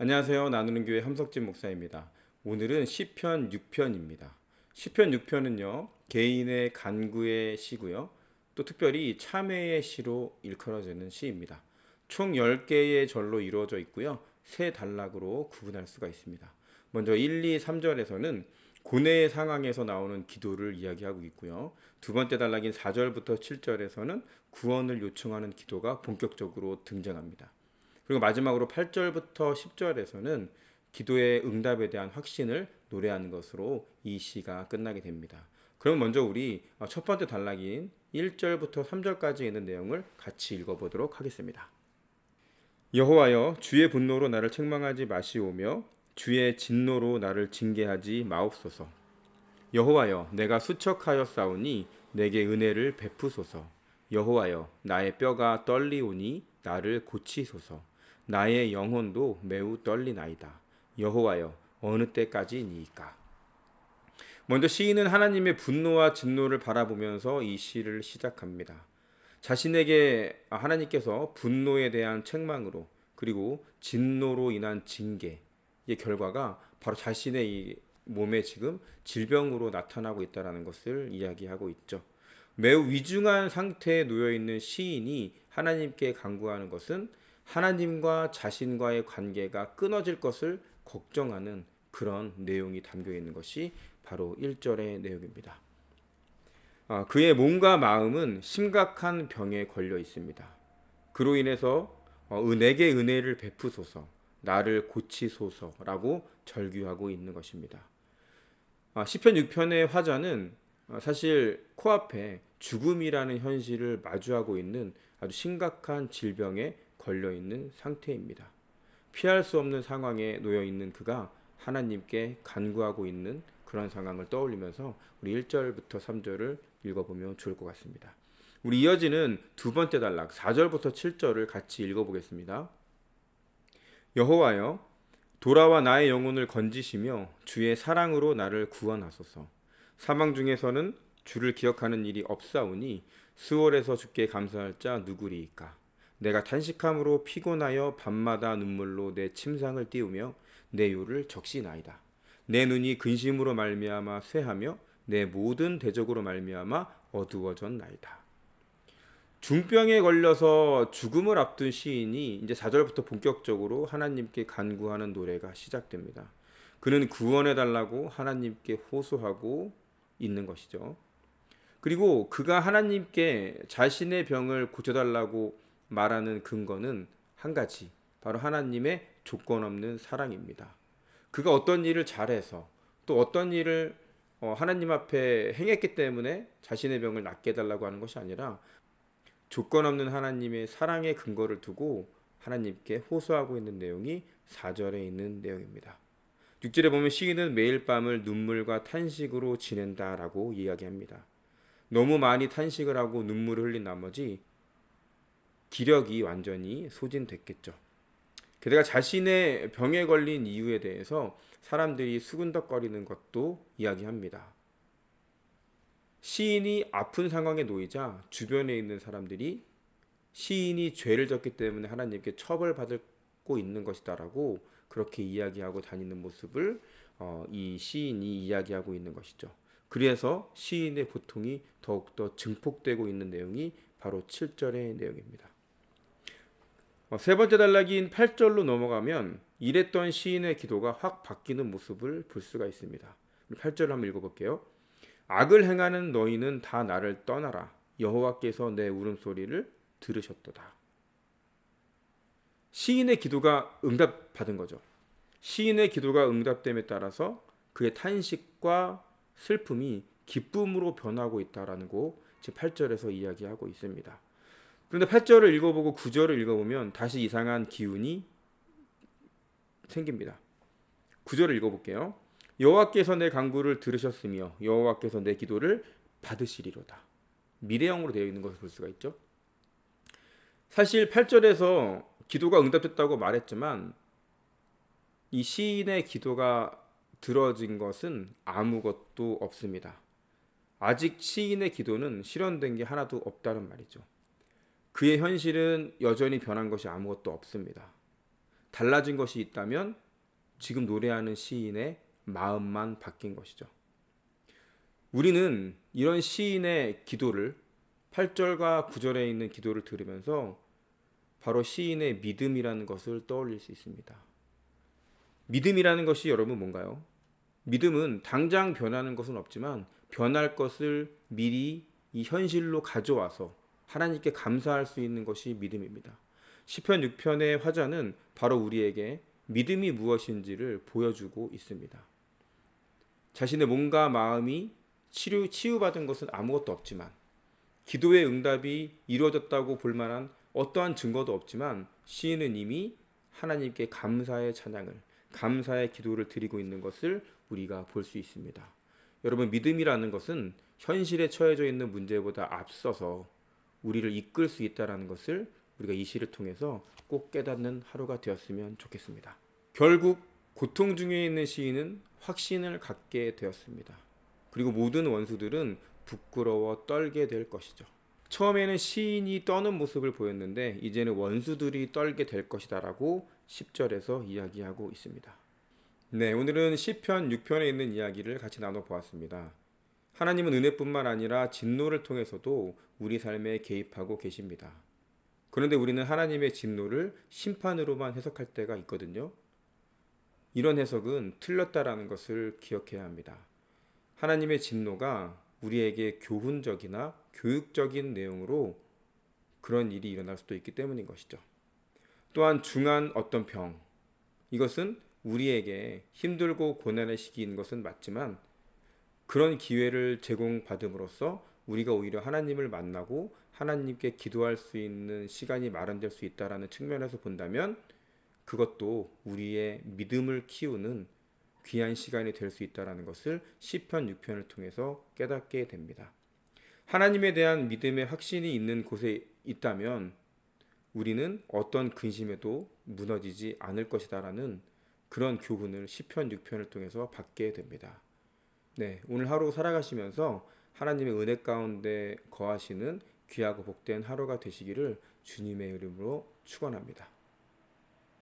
안녕하세요. 나누는 교회 함석진 목사입니다. 오늘은 시편 6편입니다. 시편 6편은요. 개인의 간구의 시고요. 또 특별히 참회의 시로 일컬어지는 시입니다. 총 10개의 절로 이루어져 있고요. 세 단락으로 구분할 수가 있습니다. 먼저 1, 2, 3절에서는 고뇌의 상황에서 나오는 기도를 이야기하고 있고요. 두 번째 단락인 4절부터 7절에서는 구원을 요청하는 기도가 본격적으로 등장합니다. 그리고 마지막으로 8절부터 10절에서는 기도의 응답에 대한 확신을 노래하는 것으로 이 시가 끝나게 됩니다. 그럼 먼저 우리 첫 번째 단락인 1절부터 3절까지 있는 내용을 같이 읽어보도록 하겠습니다. 여호와여 주의 분노로 나를 책망하지 마시오며 주의 진노로 나를 징계하지 마옵소서. 여호와여 내가 수척하여 싸우니 내게 은혜를 베푸소서. 여호와여 나의 뼈가 떨리오니 나를 고치소서. 나의 영혼도 매우 떨리나이다. 여호와여 어느 때까지니이까. 먼저 시인은 하나님의 분노와 진노를 바라보면서 이 시를 시작합니다. 자신에게 하나님께서 분노에 대한 책망으로 그리고 진노로 인한 징계의 결과가 바로 자신의 이 몸에 지금 질병으로 나타나고 있다는 것을 이야기하고 있죠. 매우 위중한 상태에 놓여 있는 시인이 하나님께 간구하는 것은 하나님과 자신과의 관계가 끊어질 것을 걱정하는 그런 내용이 담겨 있는 것이 바로 1절의 내용입니다. 아, 그의 몸과 마음은 심각한 병에 걸려 있습니다. 그로 인해서 어, 내게 은혜를 베푸소서, 나를 고치소서라고 절규하고 있는 것입니다. 아, 시편 6편의 화자는 어, 사실 코앞에 죽음이라는 현실을 마주하고 있는 아주 심각한 질병에 걸려 있는 상태입니다. 피할 수 없는 상황에 놓여 있는 그가 하나님께 간구하고 있는 그런 상황을 떠올리면서 우리 1절부터 3절을 읽어보면 좋을 것 같습니다. 우리 이어지는 두 번째 단락 4절부터 7절을 같이 읽어보겠습니다. 여호와여 돌아와 나의 영혼을 건지시며 주의 사랑으로 나를 구원하소서. 사망 중에서는 주를 기억하는 일이 없사오니 수월에서 주께 감사할 자 누구리이까. 내가 탄식함으로 피곤하여 밤마다 눈물로 내 침상을 띄우며 내 요를 적시나이다. 내 눈이 근심으로 말미암아 쇠하며 내 모든 대적으로 말미암아 어두워졌나이다. 중병에 걸려서 죽음을 앞둔 시인이 이제 4절부터 본격적으로 하나님께 간구하는 노래가 시작됩니다. 그는 구원해 달라고 하나님께 호소하고 있는 것이죠. 그리고 그가 하나님께 자신의 병을 고쳐달라고 말하는 근거는 한 가지, 바로 하나님의 조건 없는 사랑입니다. 그가 어떤 일을 잘해서 또 어떤 일을 어, 하나님 앞에 행했기 때문에 자신의 병을 낫게 해달라고 하는 것이 아니라 조건 없는 하나님의 사랑의 근거를 두고 하나님께 호소하고 있는 내용이 4절에 있는 내용입니다. 6절에 보면 시인은 매일 밤을 눈물과 탄식으로 지낸다라고 이야기합니다. 너무 많이 탄식을 하고 눈물을 흘린 나머지 기력이 완전히 소진됐겠죠. 게다가 자신의 병에 걸린 이유에 대해서 사람들이 수근덕거리는 것도 이야기합니다. 시인이 아픈 상황에 놓이자 주변에 있는 사람들이 시인이 죄를 졌기 때문에 하나님께 처벌받고 있는 것이다라고 그렇게 이야기하고 다니는 모습을 어, 이 시인이 이야기하고 있는 것이죠. 그래서 시인의 고통이 더욱더 증폭되고 있는 내용이 바로 7절의 내용입니다. 어, 세 번째 단락인 8절로 넘어가면 이랬던 시인의 기도가 확 바뀌는 모습을 볼 수가 있습니다. 8절을 한번 읽어볼게요. 악을 행하는 너희는 다 나를 떠나라. 여호와께서 내 울음소리를 들으셨도다. 시인의 기도가 응답받은 거죠. 시인의 기도가 응답됨에 따라서 그의 탄식과 슬픔이 기쁨으로 변하고 있다라는 거 8절에서 이야기하고 있습니다. 그런데 8절을 읽어보고 9절을 읽어보면 다시 이상한 기운이 생깁니다. 9절을 읽어볼게요. 여호와께서 내 간구를 들으셨으며 여호와께서 내 기도를 받으시리로다. 미래형으로 되어 있는 것을 볼 수가 있죠. 사실 8절에서 기도가 응답됐다고 말했지만 이 시인의 기도가 들어진 것은 아무것도 없습니다. 아직 시인의 기도는 실현된 게 하나도 없다는 말이죠. 그의 현실은 여전히 변한 것이 아무것도 없습니다. 달라진 것이 있다면 지금 노래하는 시인의 마음만 바뀐 것이죠. 우리는 이런 시인의 기도를 8절과 9절에 있는 기도를 들으면서 바로 시인의 믿음이라는 것을 떠올릴 수 있습니다. 믿음이라는 것이 여러분 뭔가요? 믿음은 당장 변하는 것은 없지만 변할 것을 미리 이 현실로 가져와서 하나님께 감사할 수 있는 것이 믿음입니다. 시편 6편의 화자는 바로 우리에게 믿음이 무엇인지를 보여주고 있습니다. 자신의 몸과 마음이 치료 치유받은 것은 아무것도 없지만 기도의 응답이 이루어졌다고 볼 만한 어떠한 증거도 없지만 시인은 이미 하나님께 감사의 찬양을 감사의 기도를 드리고 있는 것을 우리가 볼 수 있습니다. 여러분 믿음이라는 것은 현실에 처해져 있는 문제보다 앞서서 우리를 이끌 수 있다라는 것을 우리가 이 시를 통해서 꼭 깨닫는 하루가 되었으면 좋겠습니다. 결국 고통 중에 있는 시인은 확신을 갖게 되었습니다. 그리고 모든 원수들은 부끄러워 떨게 될 것이죠. 처음에는 시인이 떠는 모습을 보였는데 이제는 원수들이 떨게 될 것이다라고 10절에서 이야기하고 있습니다. 네, 오늘은 시편 6편에 있는 이야기를 같이 나눠 보았습니다. 하나님은 은혜뿐만 아니라 진노를 통해서도 우리 삶에 개입하고 계십니다. 그런데 우리는 하나님의 진노를 심판으로만 해석할 때가 있거든요. 이런 해석은 틀렸다라는 것을 기억해야 합니다. 하나님의 진노가 우리에게 교훈적이나 교육적인 내용으로 그런 일이 일어날 수도 있기 때문인 것이죠. 또한 중한 어떤 병, 이것은 우리에게 힘들고 고난의 시기인 것은 맞지만 그런 기회를 제공받음으로써 우리가 오히려 하나님을 만나고 하나님께 기도할 수 있는 시간이 마련될 수 있다라는 측면에서 본다면 그것도 우리의 믿음을 키우는 귀한 시간이 될 수 있다라는 것을 시편 6편을 통해서 깨닫게 됩니다. 하나님에 대한 믿음의 확신이 있는 곳에 있다면 우리는 어떤 근심에도 무너지지 않을 것이다라는 그런 교훈을 시편 6편을 통해서 받게 됩니다. 네, 오늘 하루 살아가시면서 하나님의 은혜 가운데 거하시는 귀하고 복된 하루가 되시기를 주님의 이름으로 축원합니다.